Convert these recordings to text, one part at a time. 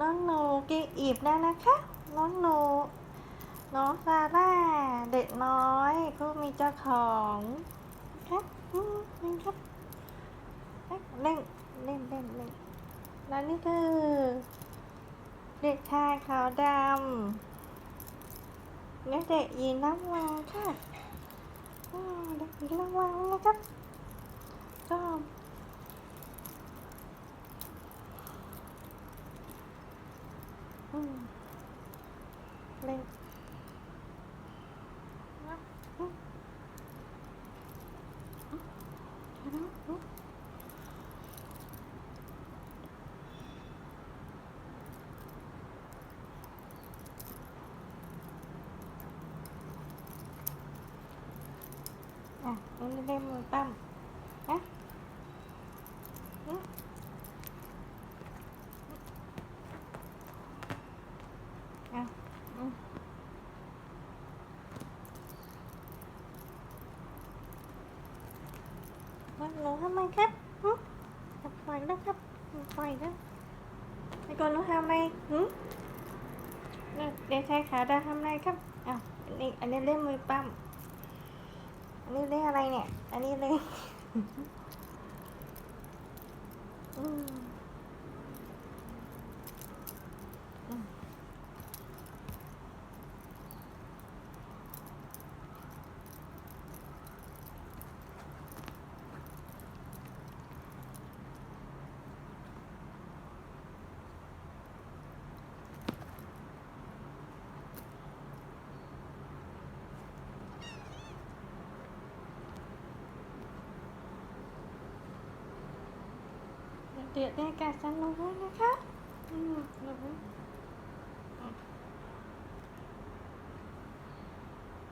น้องหนูกินอีบแล้นะคะ น้องหนูน้องซาร่าเด็กน้อยผู้มีเจ้าของครับอืมนี่ครับเล่นเล่นเล่นเล่นแล้วนี่คือ เด็กชายขาวดำและเด็กหญิงน้ำวางค่ะอ่าเด็กหญิงน้ำวางนะครับก็ อืมเล่นนะอืมอืมเดี๋ยวนะอืมอะนี่เล่นมือปั้มนะอืมอะอืม ว่าหนูทำไมครับหึจะปล่อยแล้วครับปล่อยแล้วไอ้ก่อนหนูทำอะไรหึนี่เด็กชายขาดาทำอะไรครับอ้าวอันนี้อันนี้เล่นมือปั้มอันนี้เล่นอะไรเนี่ย อันนี้เล่น อืม เดี๋ยวได้การสนุกแล้นะคะอืมหนู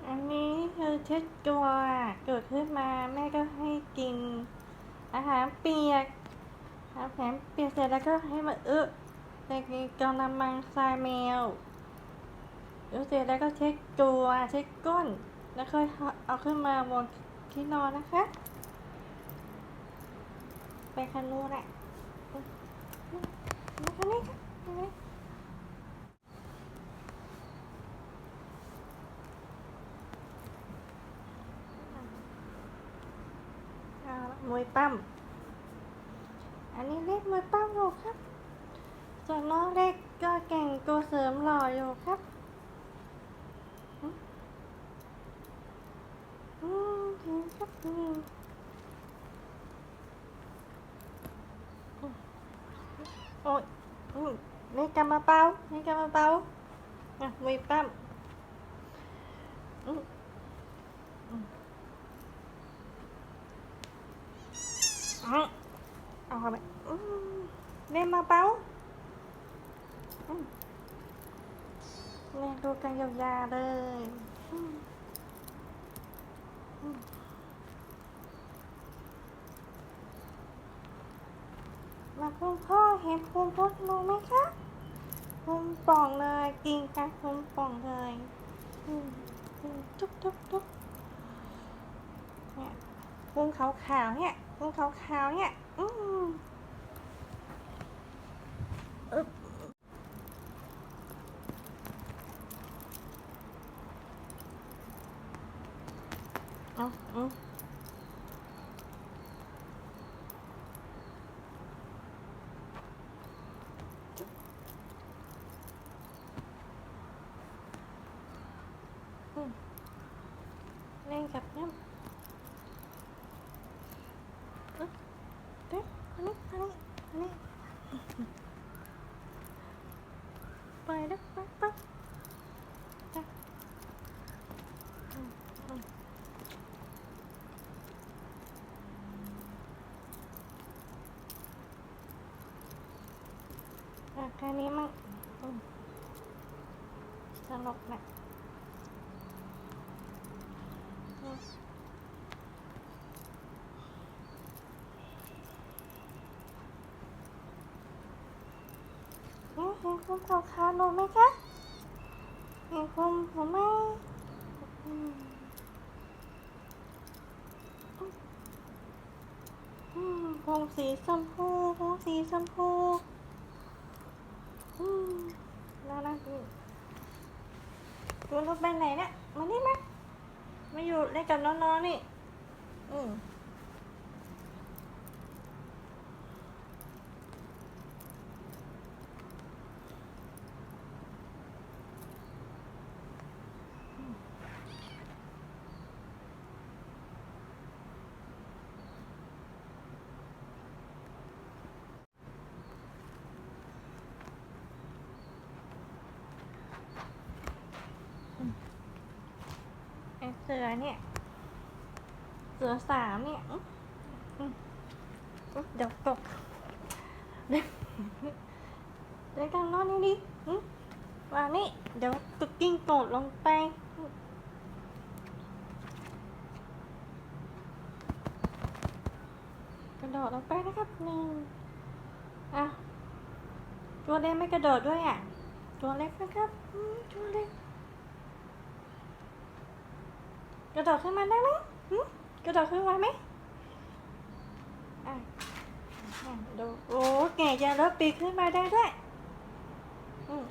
อันนี้คือเช็ดตัวเกิดขึ้นมาแม่ก็ให้กิน อาหารเปียกอาหารเปียกเสร็จแล้วก็ให้มาอึในกระมังทรายแมวอึเสร็จแล้วก็เช็ดตัวเช็ดก้น แล้วค่อยเอาขึ้นมาบนที่นอนนะคะ ไปคันนู้นแหละ มวยปั้ม อันนี้เล็กมวยปั้มอยู่ครับ ส่วนน้องเล็กก็เก่งตัวเสริมหล่ออยู่ครับอืมอืมเห็นครับอื โอ้ยมนี่กำมาเป้านี่กำมาเป้าอะมวยปั้มอืมอืมอืมเอาเข้าไปเล่นมาเป้าเล่นดูกันยาวๆเลยอืมอืมมา คุณพ่อเห็นคุณพ่อรู้ไหมคะคุณป่องเลยกินกันคุณป่องเลยทุบทุบทุบเนี่ยคุณขาวๆเนี่ยคุณขาวๆเนี่ย อืมเอาอืมอืม เล่นกับน้ำอึ๊บเด็กอั เอ๊ะเห็นคุณขาวขาวๆหนูไหมคะเห็นคุณผมไหมผมสีชมพูผมสีชมพูอืมน่ารักดีตัวลูกไปไหนเนี่ยมานี่มา มาอยู่เล่นกับน้องๆนี่ อืม สือเนี่ย เสือสามเนี่ยเดี๋ยวตกเดี๋ยวกันนอนนี่ดิอื้อมานี่ เดี๋ยวตุกกิ้งโกดลงไปกระโดดลงไปนะครับหนึ่งอะตัวเล็กไม่กระโดดด้วยอะ ตัวเล็กนะครับตัวเล็ก กระโดดขึ้นมาได้ไหมกระโดดขึ้นมาไหมอะดู โอ้แก่จะเริ่มปีขึ้นมาได้ด้วย อืม